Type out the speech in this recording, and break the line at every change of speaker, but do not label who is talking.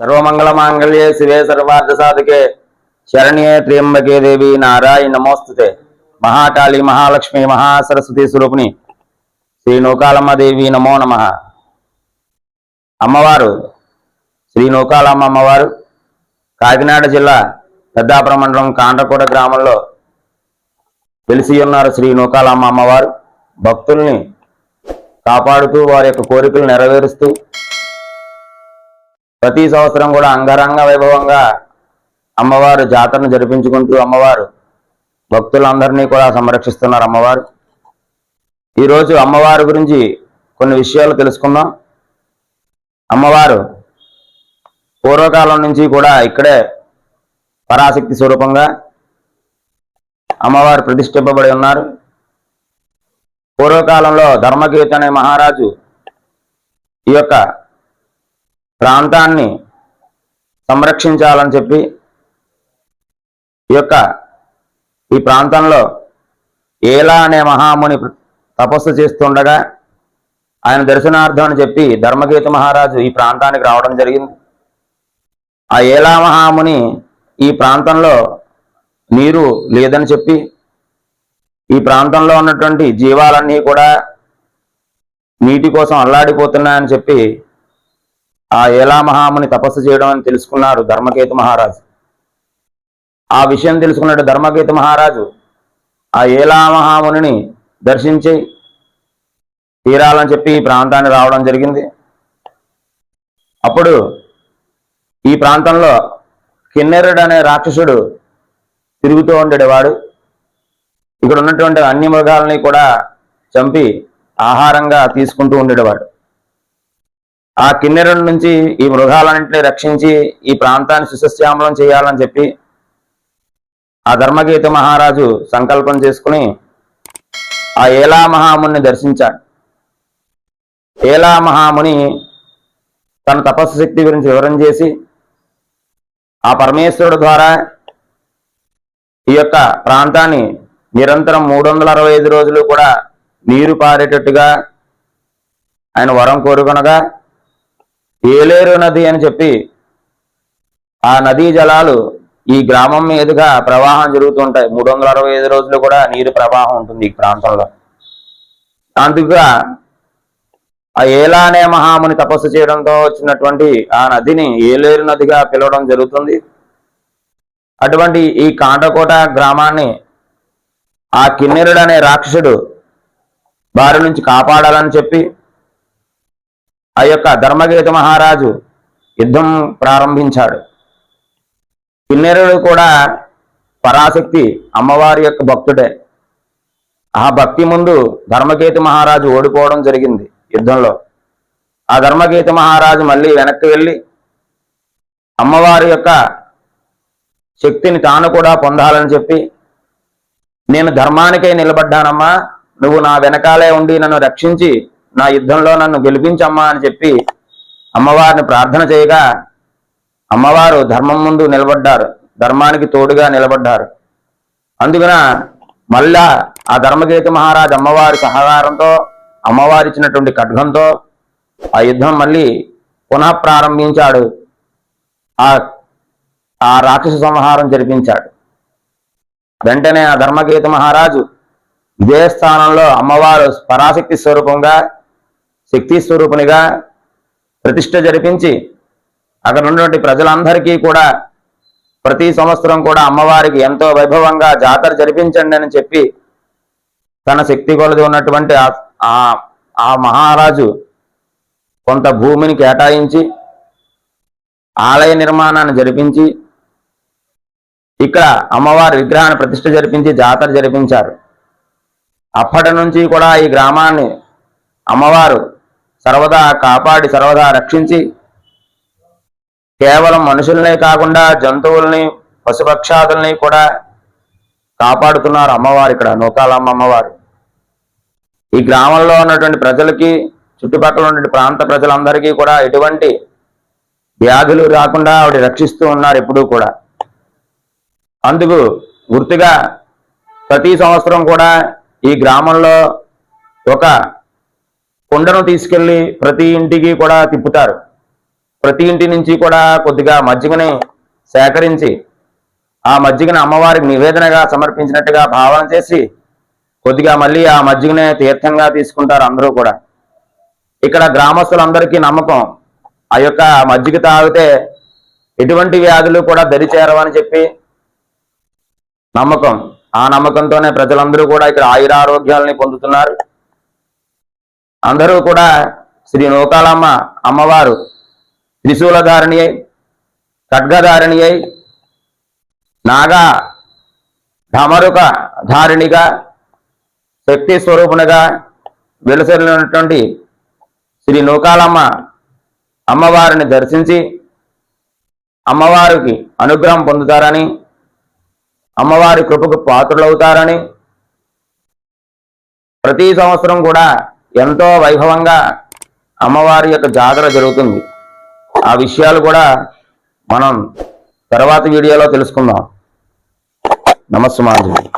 సర్వమంగళ మాంగళ్యే శివే సర్వార్థ శరణ్యే త్ర్యంబకే దేవి నారాయణ నమోస్తుతే. మహాకాళి మహాలక్ష్మి మహాసరస్వతి స్వరూపిణి శ్రీ నూకాలమ్మ దేవి నమో నమ. అమ్మవారు శ్రీ నూకాలమ్మ అమ్మవారు కాకినాడ జిల్లా పెద్దాపురం మండలం కాండ్రకోట గ్రామంలో వెలిసి ఉన్నారు శ్రీ నూకాలమ్మ అమ్మవారు. భక్తుల్ని కాపాడుతూ వారి యొక్క కోరికలు నెరవేరుస్తూ ప్రతి సంవత్సరం కూడా అంగరంగ వైభవంగా అమ్మవారు జాతరను జరిపించుకుంటూ అమ్మవారు భక్తులందరినీ కూడా సంరక్షిస్తున్నారు అమ్మవారు. ఈరోజు అమ్మవారి గురించి కొన్ని విషయాలు తెలుసుకుందాం. అమ్మవారు పూర్వకాలం నుంచి కూడా ఇక్కడే పరాశక్తి స్వరూపంగా అమ్మవారు ప్రతిష్ఠింపబడి ఉన్నారు. పూర్వకాలంలో ధర్మకీర్తి అనే మహారాజు ఈ యొక్క ప్రాంతాన్ని సంరక్షించాలని చెప్పి ఈ యొక్క ఈ ప్రాంతంలో ఏలా అనే మహాముని తపస్సు చేస్తుండగా ఆయన దర్శనార్థం అని చెప్పి ధర్మగీత మహారాజు ఈ ప్రాంతానికి రావడం జరిగింది. ఆ ఏలా మహాముని ఈ ప్రాంతంలో నీరు లేదని చెప్పి ఈ ప్రాంతంలో ఉన్నటువంటి జీవాలన్నీ కూడా నీటి కోసం అల్లాడిపోతున్నాయని చెప్పి ఆ ఏలా మహాముని తపస్సు చేయడం అని తెలుసుకున్నారు ధర్మకేతు మహారాజు. ఆ విషయం తెలుసుకున్నట్టు ధర్మకేతు మహారాజు ఆ ఏలా మహామునిని దర్శించి తీరాలని చెప్పి ఈ ప్రాంతాన్ని రావడం జరిగింది. అప్పుడు ఈ ప్రాంతంలో కిన్నెరుడు అనే రాక్షసుడు తిరుగుతూ ఉండేవాడు. ఇక్కడ ఉన్నటువంటి అన్ని మృగాలని కూడా చంపి ఆహారంగా తీసుకుంటూ ఉండేవాడు. ఆ కిన్నెరం నుంచి ఈ మృగాలన్నింటినీ రక్షించి ఈ ప్రాంతాన్ని సుసస్యామలం చేయాలని చెప్పి ఆ ధర్మగీత మహారాజు సంకల్పం చేసుకుని ఆ ఏలా మహాముని దర్శించాడు. ఏలా మహాముని తన తపస్సు శక్తి గురించి వివరం చేసి ఆ పరమేశ్వరుడు ద్వారా ఈ యొక్క ప్రాంతాన్ని నిరంతరం మూడు వందల అరవై ఐదు రోజులు కూడా నీరు పారేటట్టుగా ఆయన వరం కోరుకొనగా ఏలేరు నది అని చెప్పి ఆ నదీ జలాలు ఈ గ్రామం మీదుగా ప్రవాహం జరుగుతుంటాయి. మూడు వందల అరవై ఐదు రోజులు కూడా నీరు ప్రవాహం ఉంటుంది ఈ ప్రాంతంలో. అందుకుగా ఆ ఏలా అనే మహాముని తపస్సు చేయడంతో వచ్చినటువంటి ఆ నదిని ఏలేరు నదిగా పిలవడం జరుగుతుంది. అటువంటి ఈ కాండకోట గ్రామాన్ని ఆ కిన్నెరుడు అనే రాక్షసుడు బారి నుంచి కాపాడాలని చెప్పి ఆ యొక్క ధర్మగీత మహారాజు యుద్ధం ప్రారంభించాడు. కిన్నెరుడు కూడా పరాశక్తి అమ్మవారి యొక్క భక్తుడే. ఆ భక్తి ముందు ధర్మకేతు మహారాజు ఓడిపోవడం జరిగింది యుద్ధంలో. ఆ ధర్మకేతు మహారాజు మళ్ళీ వెనక్కి వెళ్ళి అమ్మవారి యొక్క శక్తిని తాను కూడా పొందాలని చెప్పి నేను ధర్మానికై నిలబడ్డానమ్మా నువ్వు నా వెనకాలే ఉండి నన్ను రక్షించి నా యుద్ధంలో నన్ను గెలిపించమ్మా అని చెప్పి అమ్మవారిని ప్రార్థన చేయగా అమ్మవారు ధర్మం ముందు నిలబడ్డారు. ధర్మానికి తోడుగా నిలబడ్డారు. అందుకన మళ్ళా ఆ ధర్మకేతు మహారాజ్ అమ్మవారి సహకారంతో అమ్మవారి ఇచ్చినటువంటి ఖడ్గంతో ఆ యుద్ధం మళ్ళీ పునః ప్రారంభించాడు. ఆ ఆ రాక్షస సంహారం జరిపించాడు. వెంటనే ఆ ధర్మకేతు మహారాజు ఇదే స్థానంలో అమ్మవారు పరాశక్తి స్వరూపంగా శక్తి స్వరూపునిగా ప్రతిష్ట జరిపించి అక్కడ ఉన్నటువంటి ప్రజలందరికీ కూడా ప్రతి సంవత్సరం కూడా అమ్మవారికి ఎంతో వైభవంగా జాతర జరిపించండి అని చెప్పి తన శక్తి కొలది ఉన్నటువంటి ఆ- ఆ మహారాజు కొంత భూమిని కేటాయించి ఆలయ నిర్మాణాన్ని జరిపించి ఇక్కడ అమ్మవారి విగ్రహాన్ని ప్రతిష్ట జరిపించి జాతర జరిపించారు. అప్పటి నుంచి కూడా ఈ గ్రామాన్ని అమ్మవారు సర్వదా కాపాడి సర్వదా రక్షించి కేవలం మనుషులనే కాకుండా జంతువుల్ని పశుపక్షాదుల్ని కూడా కాపాడుతున్నారు అమ్మవారు ఇక్కడ నూకాలమ్మ అమ్మవారు. ఈ గ్రామంలో ఉన్నటువంటి ప్రజలకి చుట్టుపక్కల ఉన్నటువంటి ప్రాంత ప్రజలందరికీ కూడా ఎటువంటి వ్యాధులు రాకుండా ఆవిడ రక్షిస్తూ ఉన్నారు ఎప్పుడూ కూడా. అందుకు గుర్తుగా ప్రతి సంవత్సరం కూడా ఈ గ్రామంలో ఒక కుండను తీసుకెళ్ళి ప్రతి ఇంటికి కూడా తిప్పుతారు. ప్రతి ఇంటి నుంచి కూడా కొద్దిగా మజ్జిగని సేకరించి ఆ మజ్జిగని అమ్మవారికి నివేదనగా సమర్పించినట్టుగా భావన చేసి కొద్దిగా మళ్ళీ ఆ మజ్జిగనే తీర్థంగా తీసుకుంటారు అందరూ కూడా. ఇక్కడ గ్రామస్తులందరికీ నమ్మకం ఆ యొక్క మజ్జిగ తాగితే ఎటువంటి వ్యాధులు కూడా దరి చేరవని చెప్పి నమ్మకం. ఆ నమ్మకంతోనే ప్రజలందరూ కూడా ఇక్కడ ఆయురారోగ్యాలని పొందుతున్నారు. అందరూ కూడా శ్రీ నూకాలమ్మ అమ్మవారు త్రిశూలధారిణి అయి ఖడ్గధారిణి అయి నాగా ఢమరుక ధారిణిగా శక్తి స్వరూపునిగా వెలుసరినటువంటి శ్రీ నూకాలమ్మ అమ్మవారిని దర్శించి అమ్మవారికి అనుగ్రహం పొందుతారని అమ్మవారి కృపకు పాత్రులవుతారని ప్రతి సంవత్సరం కూడా ఎంతో వైభవంగా అమ్మవారి యొక్క జాతర జరుగుతుంది. ఆ విషయాలు కూడా మనం తర్వాత వీడియోలో తెలుసుకుందాం. నమస్సుమాంజలి.